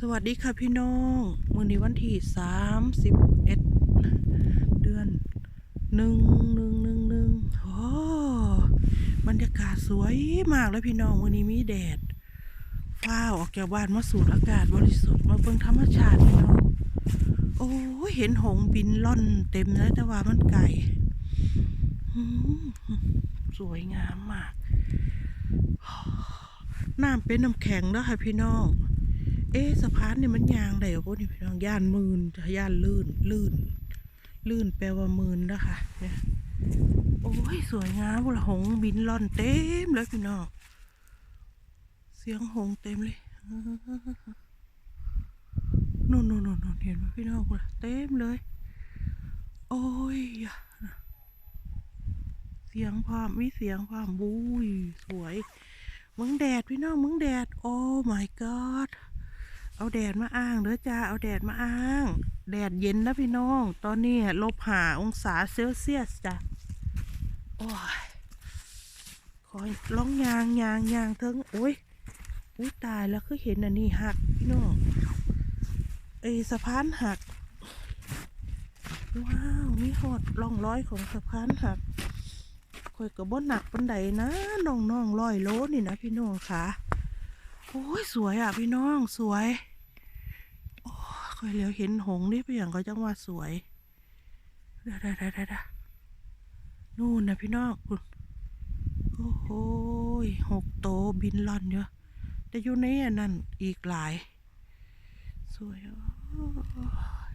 สวัสดีค่ะพี่น้องมือนี้วันที่สามสิบเอ็ดเดือนหนึ่งหนึ่งหนึ่งหนึ่งโอ้บรรยากาศสวยมากเลยพี่น้องวันนี้มีแดด ฟ้าออกจากบ้านมาสูดอากาศบริสุทธิ์มาเบิ่งธรรมชาติพี่น้อง โอ้เห็นหงบินล่อนเต็มเลยแต่ว่ามันไก่สวยงามมาก น้ำเป็นน้ำแข็งแล้วค่ะพี่น้อง เอ๊สะพานเนี่ยมันยางได้บ่นี่พี่น้องย่านมืนจะย่านลื่นลื่น ลื่นแปลว่ามืนนะคะเนี่ยโอ้ย สวยงามบุละหงบินล่อนเต็มเลยพี่น้องเสียงหงเต็มเลยนู่นนู่นนู่นเห็นไหมพี่น้องบุละเต็มเลย โอ้ยเสียงความมีเสียงความบุ้ยสวยมึงแดดพี่น้องมึงแดด โอ้ my god เอาแดดมาอ้างเด้อจ้า เอาแดดมาอ้าง แดดเย็นนะพี่น้อง ตอนนี้ลบหาองศาเซลเซียสจ้ะ โอ้ยคอยร้องยางยางยางเทิงโอ้ยอุ้ยตายแล้วคือเห็นอันนี้หักพี่น้องไอสะพานหัก ว้าวมีหอดร่องร้อยของสะพานหักคอยกับบ่หนักปันใดนะน้องน้องร้อยโลนี่นะพี่น้องค่ะโอ้ยสวยอะพี่น้องสวย คอยเหลียวเห็นหงส์นี่เป็นอย่างก็จังว่าสวยเด้อเด้อเด้อเด้นู่นนะพี่น้องคุณโอ้โหยหกโตบินล่อนเยอะแต่อยู่ในนนั้นอีกหลาย สวย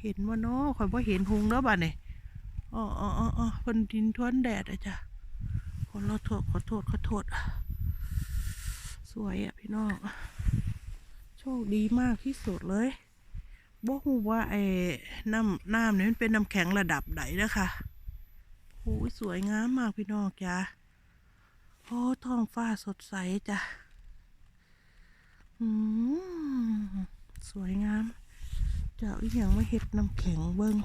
เห็นว่าน้อคอยว่าเห็นหงส์แล้วบ้านี่อ๋ออ๋ออ๋ออ๋อเพิ่นดินทวนแดดอะจ้ะขอโทษขอโทษขอโทษสวยอะพี่น้องโชคดีมากที่สุดเลย บอกฮู้ว่าไอ้น้ำน้ำนี่มันเป็นน้ำแข็งระดับไหนนะคะโอ้ยสวยงามมากพี่น้องจ้ะโอ้ท้องฟ้าสดใสจ้ะอืมสวยงามเจ้าอีหยังมาเห็ดน้ำแข็งเบิ้ง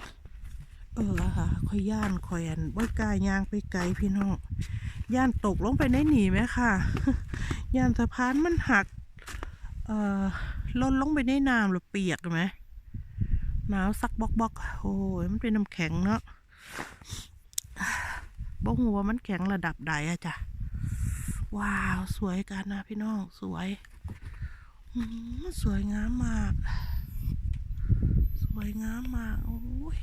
เออค่ะคอยย่านคอยอันบ่กล้ายางไปไกลพี่น้องย่านตกลงไปในหนีไหมค่ะย่านสะพานมันหัก เอ่อล่นลงไปในน้ำหรือเปียกไหม หนาวสักบอกบอกโอ้ยมันเป็นน้ำแข็งเนาะบอกหัวมันแข็งระดับใดอะจ้ะ ว้าว สวยกันนะพี่น้อง สวยอืมสวยงามมาก สวยงามมาก โอ้ย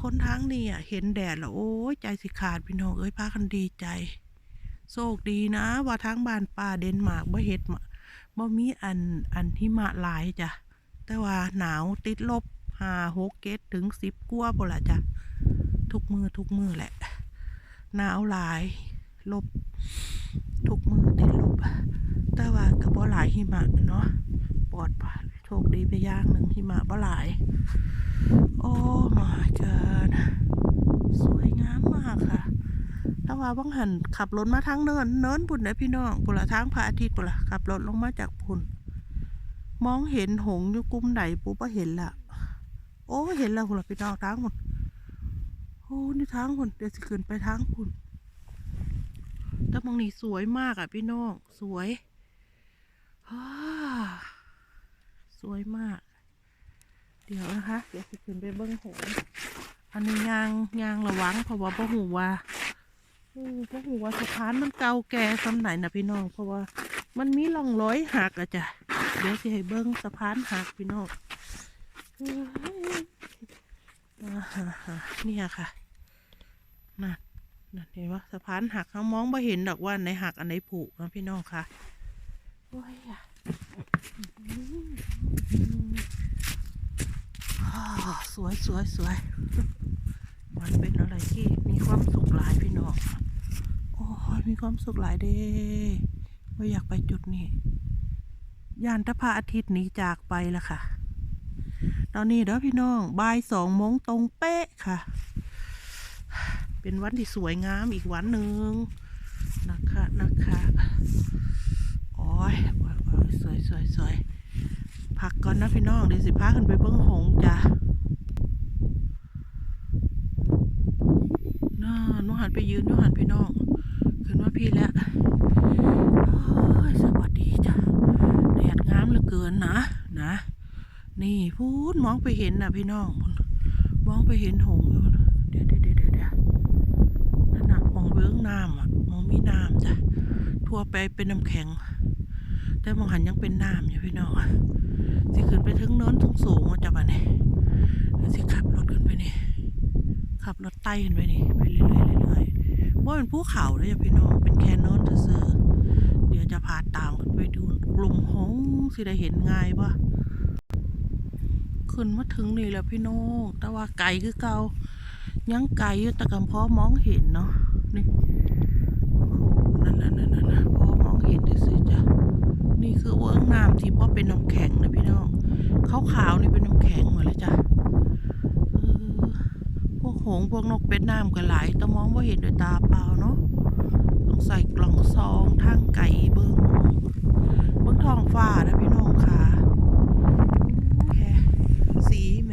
คนทางนี่อะ เห็นแดดแล้ว โอ้ย ใจสิขาดพี่น้อง เอ้ยพากันดีใจ โชคดีนะ ว่าทางบ้านป่าเดนมาร์กบ่เฮ็ดมาบ่มีอันอันหิมะหลายจ้ะ แต่ว่าหนาวติดลบห้าหกเกตถึงสิบกว่าพุ่ละจ้ะ ทุกมือทุกมือแหละ หนาวหลาย ลบ ทุกมือติดลบ แต่ว่าก็บ่หลายหิมะเนาะปลอดภัยโชคดีไปย่างหนึ่งหิมะบ่หลาย โอ้ my god สวยงามมากค่ะแต่ว่าบังหันขับรถมาทางเนินเนินปุ่นนะพี่น้องปุ่นละทางพระอาทิตย์ปุ่นละขับรถลงมาจากปุ่น มองเห็นหงอยู่กลุ่มไหนปุ๊บก็เห็นละโอ้เห็นแล้วปุ่นละพี่น้องทางปุ่นโอ้นี่ทางปุ่นเดี๋ยวสิขึ้นไปทางปุ่นแต่มองนี่สวยมากอะพี่น้องสวยฮ่าสวยมาก เดี๋ยวนะคะ เดี๋ยวสิขึ้นไปเบิ้งหงอันนี้ยางยางระวังเพราะว่าพ่อหูว่าพ่อหูว่าสะพานมันเก่าแก่สำไหนนะพี่น้องเพราะว่า มันมีร่องรอยหักอะจ้ะ เดี๋ยวสิให้เบิ้งสะพานหักพี่น้องเอ้ยอ่าฮะฮะเนี่ยค่ะนั่นนั่นเห็นว่าสะพานหักเขามองไม่เห็นดอกว่าอันไหนหักอันไหนผุนะพี่น้องค่ะโอ้ยอะอ่าสวยสวยสวยมันเป็นอะไรที่มีความสุขหลายพี่น้อง โอ้ยมีความสุขหลายเด้ ว่าอยากไปจุดนี้ยานตะพระอาทิตย์หนี้จากไปแล้วค่ะ ตอนนี้เด้อพี่น้องบ่ายสองโมงตรงเป๊ะค่ะ เป็นวันที่สวยงามอีกวันหนึ่งนะคะนะคะโอ้ยโอ้ยสวยสวยสวยพักก่อนนะพี่น้องเดี๋ยวสิพาขึ้นไปเบิ้งหงจ้ะน่าหนูหันไปยืนหนูหันไปน้อง ขึ้นมาพี่แล้วสวัสดีจ้ะแดดงามนี่พูดมองไปเห็นนะพี่น้องมองไปเห็นหงอยู่เดี๋ยวเดี๋ยวเดี๋ยวเดี๋ยวนั่นนะมองเบื้องน้ำอะมองมีน้ำจ้ะทั่วไปเป็นน้ำแข็ง แต่มองหันยังเป็นน้ำอยู่พี่น้องสิขึ้นไปถึงเนินสูงสูงๆอะจ้ะบ้านี่เดี๋ยวสิขับรถขึ้นไปนี่ขับรถไต่ขึ้นไปนี่ไปเรื่อยๆ ว่าเป็นภูเขาเลยจ้ะพี่น้องเป็นแค่เนินซื่อเดี๋ยวจะพาตามขึ้นไปดูกลุ่มหงส์สิได้เห็นง่ายปะขึ้นมาถึงนี่แล้วพี่น้องแต่ว่าไกลคือเกายังไกลอยู่แต่กำพอมองเห็นเนาะนี่นั่นนั่นนั่นนั่นพอมองเห็นเลยสิจ้ะนี่คือเวิ้งน้ำที่พอเป็นน้ำแข็งนะพี่น้องขาวๆนี่เป็นน้ำแข็งหมดเลยจ้ะ หงพวกนกเป็ดน้ำก็หลายแต่มองว่าเห็นด้วยตาเปล่าเนาะต้องใส่กล่องซองทางไก่เบิ้งเบิ้งทองฟ้านะพี่น้องค่ะแค่สีแหม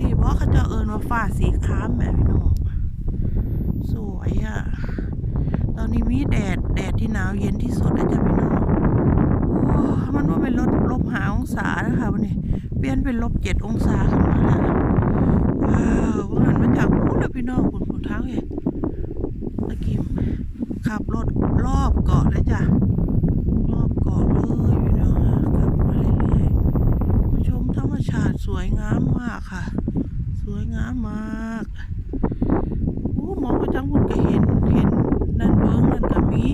นี่พราะเขาจะเอิญว่าฟ้าสีครามแหมพี่น้องสวยอะ่ะตอนนี้มีแดดแดดที่หนาวเย็นที่สุดนะจ๊ะพี่น้องมันว่าเป็นลดลบหาองศานะคะวันนี้เปลี่ยนเป็นลบเจ็ดองศาขึ้นมาแล้ว ว้าวว่าหันมาจากพูดเลยพี่น้องบนบนทางเองตะกิม ขับรถรอบเกาะเลยจ้ะ รอบเกาะเลยพี่น้องขับมาเรื่อยๆ มาชมธรรมชาติสวยงามมากค่ะ สวยงามมากโอ้มองไปทั้งหุ่นก็เห็น เห็นนั่นเบิ้งนั่นก็มี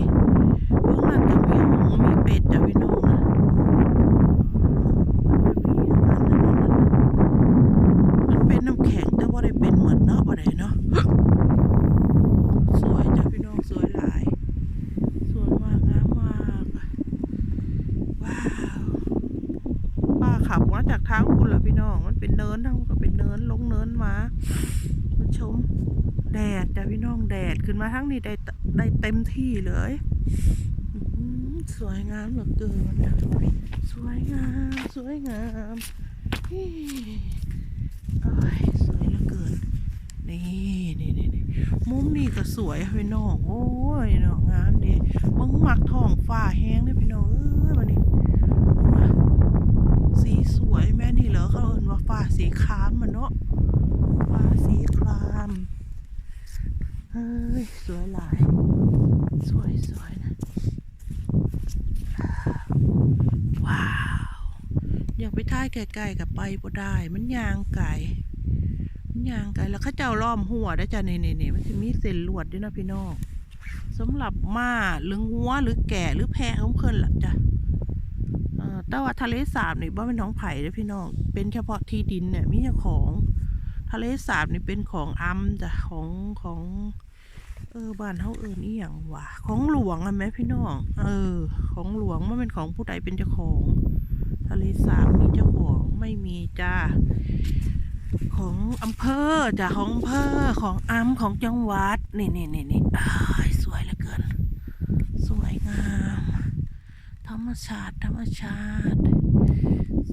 เบิ้งนั่นก็มีหงส์มีเป็ดจ้ะพี่น้องนะมันเป็นน้ำแข็งแต่ว่าได้เป็นเหมือนเนาะบ่ได้เนาะ สวยจ้ะพี่น้องสวยหลาย สวยมากงามมาก ว้าว ป้าขับมาจากทางคุณละพี่น้อง มันเป็นเนินทั้ง ก็เป็นเนินลงเนินมาคุณชม แดดจ้ะพี่น้องแดดขึ้นมาทั้งนี้ได้ได้เต็มที่เลยสวยงามเหลือเกินนะสวยงาม สวยงามอ้ยสวยเหลือเกิน นี่นี่นี่มุมนี้ก็สวยพี่น้อง โอ้ยเนาะงามเดีบังหมักทองฟ้าแห้งเนี่ยพี่น้องเอ้ยวันนี้ สีสวยแม่นี่เหรอเขาเอินว่า ฟ้าสีครามมันเนาะฟ้าสีครามเฮ้ยสวยหลาย สวยสวยนะ ว้าว อยากไปท่ายไกลๆกับไปบ่ได้ มันยางไก่มันยางไก่แล้วเข้าเจ้าล้อมหัวได้จ้ะนี่นี่นี่มันจะมีเส้นลวดด้วยนะพี่น้องสำหรับม้าหรืองัวหรือแก่หรือแพะของเพิ่อนล่ะจ้ะ แต่ว่าทะเลสาบนี่บ่เป็นน้องไผ่เด้อพี่น้อง เป็นเฉพาะที่ดินเนี่ยมีเจ้าของ ทะเลสาบนี่เป็นของอำจ้ะของของ เออบ้านเฮาเอิ้นอีหยังวะของหลวงอะแม่พี่น้อง เออ ของหลวงมันเป็นของผู้ใดเป็นเจ้าของ ทะเลสาบมีเจ้าของไม่มีจ้าของอำเภอจ้ะของอำเภอของอำของจังหวัดนี่นี่นี่นี่ยสวยเหลือเกิน สวยงาม รรมชาติธรรมชาติ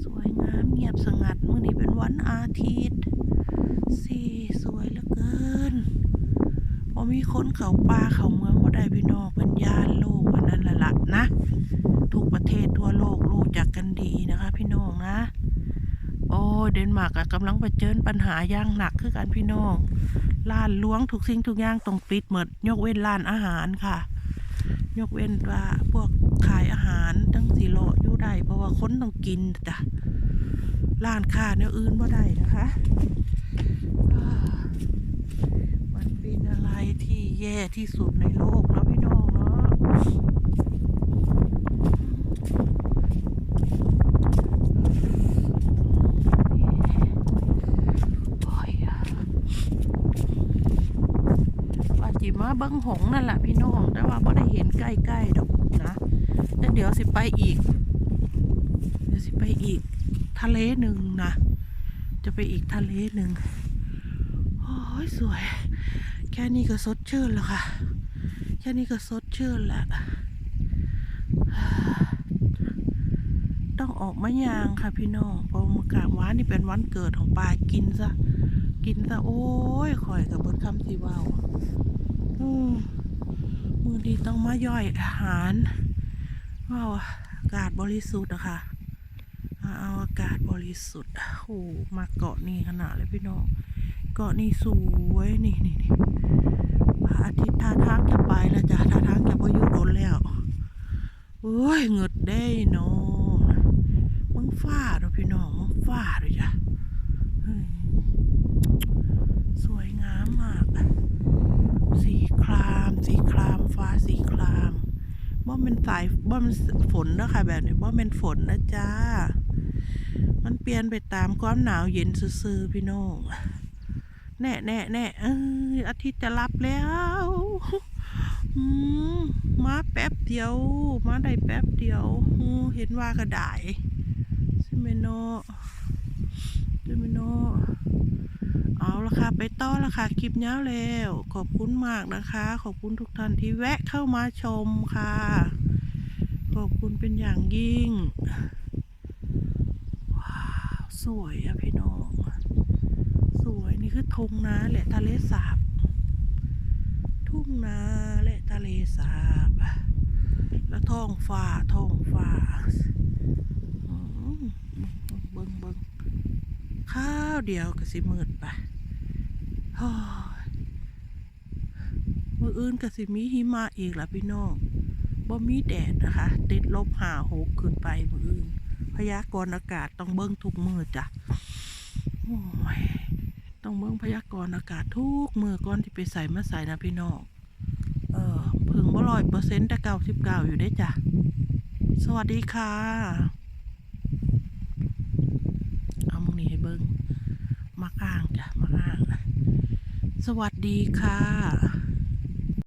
สวยงามเงียบสงัดมื่อนี้เป็นวันอาทิตย์สีสวยเหลือเกินพอมีคนเขาป่าเขาเมืองว่าได้พี่น้องเป็นญาติโลกอันนั้นละละนะทุกประเทศทั่วโลกรู้จักกันดีนะคะ พี่น้องนะ โอ้เดนมาร์กกำลังเผชิญปัญหาอย่างหนักคือกันพี่น้องร้านล้วงทุกสิ่งทุกอย่างต้องปิดหมดยกเว้นร้านอาหารค่ะ ยกเว้นว่าพวกขายอาหารตั้งสีโลอยู่ได้เพราะว่าคนต้องกินจ้ะร้านค้าเนี่ยอื่นว่าได้นะคะมันเป็นอะไรที่แย่ที่สุดในโลกแล้วพี่น้องเนาะโอ้ยอะว่าจิมา เบิ้งหงนั่นแหละพี่น้องแต่ว่าไ่ได้เห็นใกล้ๆดอกนะแต่เดี๋ยวสิไปอีก เดี๋ยวสิไปอีกทะเลหนึ่งนะ จะไปอีกทะเลหนึ่งโอ้ยสวย แค่นี้ก็สดชื่นแล้วค่ะ แค่นี้ก็สดชื่นแล้วต้องออกมายางค่ะพี่น้องเพราะมกราบว้านนี่เป็นวันเกิดของปลากินซะ กินซะ โอ้ยข่อยกับบนคำสีวาว มือดีต้องมาย่อยอาหารว้าวอากาศบริสุทธิ์อะคะมาเอาอากาศบริสุทธิ์โอ้โหมาเกาะนี่ขนาดเลยพี่น้อง เกาะนี่สวยนี่นี่นี่พระอาทิตย์ท่าทางจะไปแล้วจ้ะท่าทางจะพยู่โดนแล้วโอ้ยเงืดได้เนาะมึงฟ้าเด้อพี่น้องมึงฟ้าด้วยจ้ะสวยงามมาก สีคราม สีคราม ฟ้าสีครามว่เป็นสายว่ามันฝนนะค่ะแบบนี้ว่เป็นฝนนะจ้า มันเปลี่ยนไปตามความหนาวเย็นซื่อๆพี่น้องแน่แน่แน่เอออาทิตย์จะรับแล้วมาแป๊บเดียว มาได้แป๊บเดียว เห็นว่ากระดายใช่ไหมเนาะใช่ไหมเนาะเอา ละค่ะ ไปต่อละค่ะ คลิปนี้แล้ว ขอบคุณมากนะคะ ขอบคุณทุกท่านที่แวะเข้ามาชมค่ะ ขอบคุณเป็นอย่างยิ่ง ว้าว สวยอะพี่น้อง สวยนี่คือทุ่งนาและทะเลสาบ ทุ่งนาและทะเลสาบ แล้วท้องฟ้าท้องฟ้าเบิ่งเบิ่งข้าวเดียวก็สิมืดไป มืออื่นก็สิมีหิมะอีกละพี่น้องบ่มีแดดนะคะ ติดลบหาหกขึ้นไปมืออื่น พยากรณ์อากาศต้องเบิ่งทุกมือจ้ะโอ้ยต้องเบิ่งพยากรณ์อากาศทุกมือก่อนที่ไปใส่มาใส่นะพี่น้องเออพึงบ่ร้อยเปอร์เซ็นต์แต่เก้าสิบเก้าอยู่ได้จ้ะ สวัสดีค่ะ เอามึงนี่ให้เบิ่งมาอ้างจ้ะมาอ้าง สวัสดีค่ะ